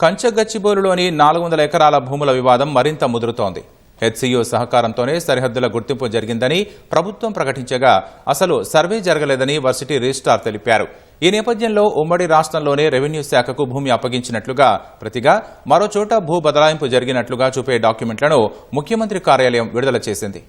కంచగచ్చిబోలులోని నాలుగు వందల ఎకరాల భూముల వివాదం మరింత ముదురుతోంది. హెచ్సియు సహకారంతోనే సరిహద్దుల గుర్తింపు జరిగిందని ప్రభుత్వం ప్రకటించగా అసలు సర్వే జరగలేదని వర్సిటీ రిజిస్ట్రార్ తెలిపారు. ఈ నేపథ్యంలో ఉమ్మడి రాష్ట్రంలోనే రెవెన్యూ శాఖకు భూమి అప్పగించినట్లుగా ప్రతిగా మరో చోట భూ బదలాయింపు జరిగినట్లుగా చూపే డాక్యుమెంట్లను ముఖ్యమంత్రి కార్యాలయం విడుదల చేసింది.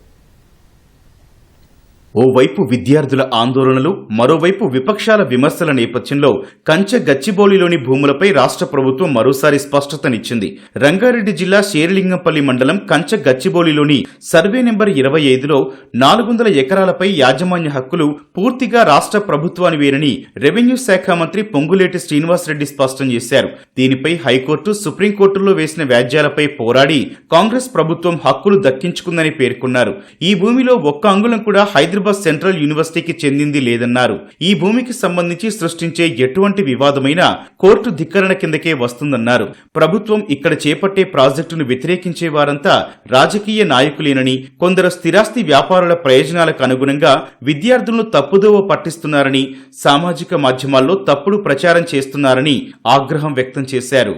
ఓవైపు విద్యార్థుల ఆందోళనలు మరోవైపు విపక్షాల విమర్శల నేపథ్యంలో కంచె గచ్చిబౌలిలోని భూములపై రాష్ట్ర ప్రభుత్వం మరోసారి స్పష్టతనిచ్చింది. రంగారెడ్డి జిల్లా శేరిలింగంపల్లి మండలం కంచె గచ్చిబౌలిలోని సర్వే నెంబర్ ఇరవై ఐదులో నాలుగు వందల ఎకరాలపై యాజమాన్య హక్కులు పూర్తిగా రాష్ట్ర ప్రభుత్వానివేనని రెవెన్యూ శాఖ మంత్రి పొంగులేటి శ్రీనివాసరెడ్డి స్పష్టం చేశారు. దీనిపై హైకోర్టు సుప్రీంకోర్టులో వేసిన వ్యాజ్యాలపై పోరాడి కాంగ్రెస్ ప్రభుత్వం హక్కులు దక్కించుకుందని పేర్కొన్నారు. ఈ భూమిలో ఒక్క అంగుళం కూడా హైదరాబాద్ సెంట్రల్ యూనివర్సిటీకి చెందింది లేదన్నారు. ఈ భూమికి సంబంధించి సృష్టించే ఎటువంటి వివాదమైనా కోర్టు ధిక్కరణ కిందకే వస్తుందన్నారు. ప్రభుత్వం ఇక్కడ చేపట్టే ప్రాజెక్టును వ్యతిరేకించే వారంతా రాజకీయ నాయకులేనని కొందరు స్థిరాస్తి వ్యాపారుల ప్రయోజనాలకు అనుగుణంగా విద్యార్థులను తప్పుదోవ పట్టిస్తున్నారని సామాజిక మాధ్యమాల్లో తప్పుడు ప్రచారం చేస్తున్నారని ఆగ్రహం వ్యక్తం చేశారు.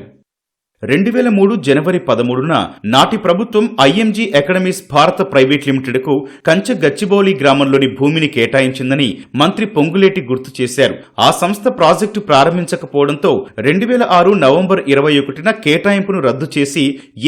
రెండు వేల మూడు జనవరి పదమూడున నాటి ప్రభుత్వం ఐఎంజీ అకాడమీస్ భారత ప్రైవేట్ లిమిటెడ్కు కంచె గచ్చిబౌలి గ్రామంలోని భూమిని కేటాయించిందని మంత్రి పొంగులేటి గుర్తు చేశారు. ఆ సంస్థ ప్రాజెక్టు ప్రారంభించకపోవడంతో రెండు వేల ఆరు నవంబర్ ఇరవై ఒకటిన కేటాయింపును రద్దు చేసి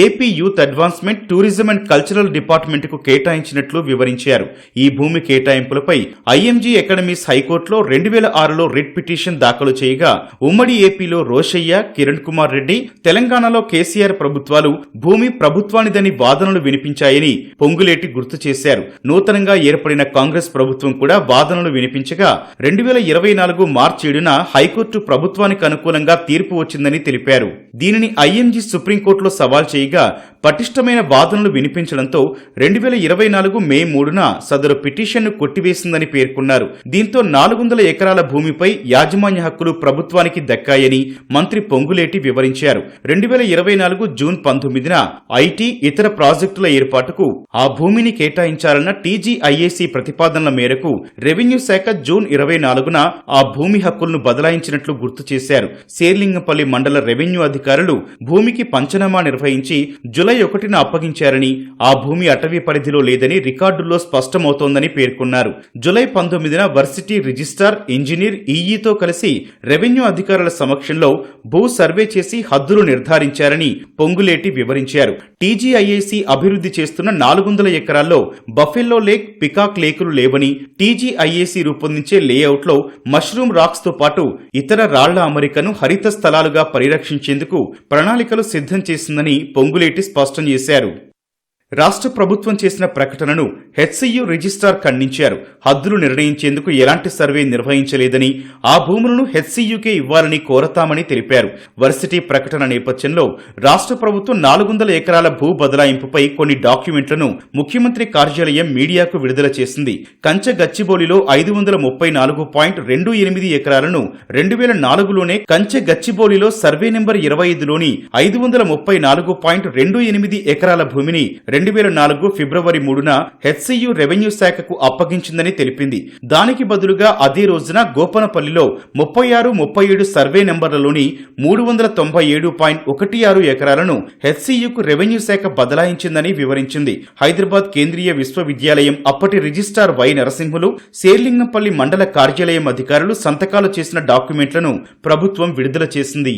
AP youth advancement tourism and cultural డిపార్ట్మెంట్కు కేటాయించినట్లు వివరించారు. ఈ భూమి కేటాయింపులపై ఐఎంజీ అకాడమీస్ హైకోర్టులో రెండు వేల ఆరులో రిట్ పిటిషన్ దాఖలు చేయగా ఉమ్మడి ఏపీలో రోషయ్య కిరణ్ కుమార్ రెడ్డి తెలంగాణ తెలంగాణలో కేసీఆర్ ప్రభుత్వాలు భూమి ప్రభుత్వానిదని వాదనలు వినిపించాయని పొంగులేటి గుర్తు చేశారు. నూతనంగా ఏర్పడిన కాంగ్రెస్ ప్రభుత్వం కూడా వాదనలు వినిపించగా రెండు వేల ఇరవై నాలుగు మార్చి ఏడున హైకోర్టు ప్రభుత్వానికి అనుకూలంగా తీర్పు వచ్చిందని తెలిపారు. దీనిని ఐఎంజీ సుప్రీంకోర్టులో సవాల్ చేయగా పటిష్టమైన వాదనలు వినిపించడంతో రెండు వేల ఇరవై నాలుగు మే మూడున సదరు పిటిషన్ను కొట్టివేసిందని పేర్కొన్నారు. దీంతో నాలుగు వందల ఎకరాల భూమిపై యాజమాన్య హక్కులు ప్రభుత్వానికి దక్కాయని మంత్రి పొంగులేటి వివరించారు. రెండు వేల ఇరవై నాలుగు జూన్ పంతొమ్మిదిన ఐటీ ఇతర ప్రాజెక్టుల ఏర్పాటుకు ఆ భూమిని కేటాయించాలన్న టీజీఐఏసీ ప్రతిపాదనల మేరకు రెవెన్యూ శాఖ జూన్ ఇరవై నాలుగున ఆ భూమి హక్కులను బదలాయించినట్లు గుర్తు చేశారు. శేర్లింగంపల్లి మండల రెవెన్యూ అధికారులు భూమికి పంచనామా నిర్వహించి జులై ఒకటిన అప్పగించారని ఆ భూమి అటవీ పరిధిలో లేదని రికార్డుల్లో స్పష్టమవుతోందని పేర్కొన్నారు. జులై పంతొమ్మిదిన వర్సిటీ రిజిస్ట్రార్ ఇంజనీర్ ఈఈతో కలిసి రెవెన్యూ అధికారుల సమక్షంలో భూ సర్వే చేసి హద్దులు నిర్ధారించారని పొంగులేటి వివరించారు. టీజీఐఏసీ అభివృద్ధి చేస్తున్న నాలుగు వందల ఎకరాల్లో బఫెల్లో లేక్ పికాక్ లేకులు లేవని టీజీఐఏసీ రూపొందించే లేఅవుట్లో మష్రూమ్ రాక్స్తో పాటు ఇతర రాళ్ళ అమరికను హరిత స్థలాలుగా పరిరక్షించేందుకు ప్రణాళికలు సిద్ధం చేసిందని పొంగులేటి స్పష్టం చేశారు రాష్ట్ర ప్రభుత్వం చేసిన ప్రకటనను హెచ్సియు రిజిస్ట్రార్ ఖండించారు. హద్దులు నిర్ణయించేందుకు ఎలాంటి సర్వే నిర్వహించలేదని ఆ భూములను హెచ్సియుకే ఇవ్వాలని కోరతామని తెలిపారు. వర్సిటీ ప్రకటన నేపథ్యంలో రాష్ట్ర ప్రభుత్వం నాలుగు వందల ఎకరాల భూ బదలాయింపుపై కొన్ని డాక్యుమెంట్లను ముఖ్యమంత్రి కార్యాలయం మీడియాకు విడుదల చేసింది. కంచె గచ్చిబౌలిలో ఐదు వందల ముప్పై నాలుగు పాయింట్ రెండు ఎనిమిది ఎకరాలను రెండు వేల నాలుగులోనే కంచె గచ్చిబౌలిలో సర్వే నెంబర్ ఇరవై ఐదులోని ఐదు వందల ముప్పై నాలుగు పాయింట్ రెండు ఎనిమిది ఎకరాల భూమిని రెండు వేల నాలుగు ఫిబ్రవరి మూడున హెచ్సియు రెవెన్యూ శాఖకు అప్పగించిందని తెలిపింది. దానికి బదులుగా అదే రోజున గోపనపల్లిలో ముప్పై ఆరు ముప్పై ఏడు సర్వే నెంబర్లలోని మూడు వందల తొంభై ఏడు పాయింట్ ఒకటి ఆరు ఎకరాలను హెచ్సియుకు రెవెన్యూ శాఖ బదలాయించిందని వివరించింది. హైదరాబాద్ కేంద్రీయ విశ్వవిద్యాలయం అప్పటి రిజిస్ట్రార్ వై నరసింహులు శేర్లింగంపల్లి మండల కార్యాలయం అధికారులు సంతకాలు చేసిన డాక్యుమెంట్లను ప్రభుత్వం విడుదల చేసింది.